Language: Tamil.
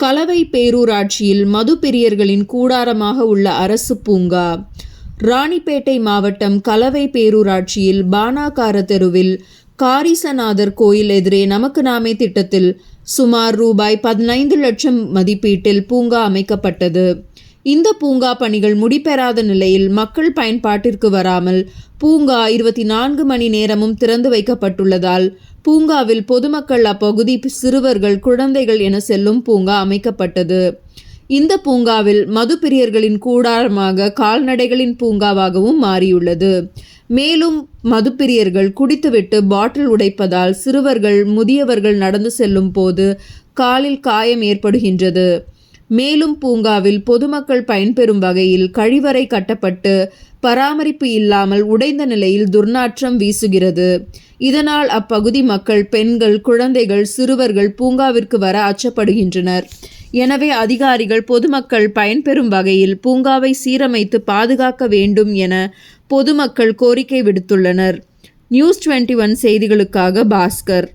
கலவை பேரூராட்சியில் மது பெரியர்களின் கூடாரமாக உள்ள அரசு பூங்கா. ராணிப்பேட்டை மாவட்டம் கலவை பேரூராட்சியில் பானாக்கார தெருவில் காரிசநாதர் கோயில் எதிரே நமக்கு நாமே திட்டத்தில் சுமார் ரூபாய் பதினைந்து லட்சம் மதிப்பீட்டில் பூங்கா அமைக்கப்பட்டது. இந்த பூங்கா பணிகள் முடிபெறாத நிலையில் மக்கள் பயன்பாட்டிற்கு வராமல் பூங்கா இருபத்தி நான்கு மணி நேரமும் திறந்து வைக்கப்பட்டுள்ளதால் பூங்காவில் பொதுமக்கள் அப்பகுதி சிறுவர்கள் குழந்தைகள் என செல்லும் பூங்கா அமைக்கப்பட்டது. இந்த பூங்காவில் மது பிரியர்களின் கூடாரமாக கால்நடைகளின் பூங்காவாகவும் மாறியுள்ளது. மேலும் மதுப்பிரியர்கள் குடித்துவிட்டு பாட்டில் உடைப்பதால் சிறுவர்கள் முதியவர்கள் நடந்து செல்லும் போது காலில் காயம் ஏற்படுகின்றது. மேலும் பூங்காவில் பொதுமக்கள் பயன்பெறும் வகையில் கழிவறை கட்டப்பட்டு பராமரிப்பு இல்லாமல் உடைந்த நிலையில் துர்நாற்றம் வீசுகிறது. இதனால் அப்பகுதி மக்கள் பெண்கள் குழந்தைகள் சிறுவர்கள் பூங்காவிற்கு வர அச்சப்படுகின்றனர். எனவே அதிகாரிகள் பொதுமக்கள் பயன்பெறும் வகையில் பூங்காவை சீரமைத்து பாதுகாக்க வேண்டும் என பொதுமக்கள் கோரிக்கை விடுத்துள்ளனர். நியூஸ் டுவெண்ட்டி ஒன் செய்திகளுக்காக பாஸ்கர்.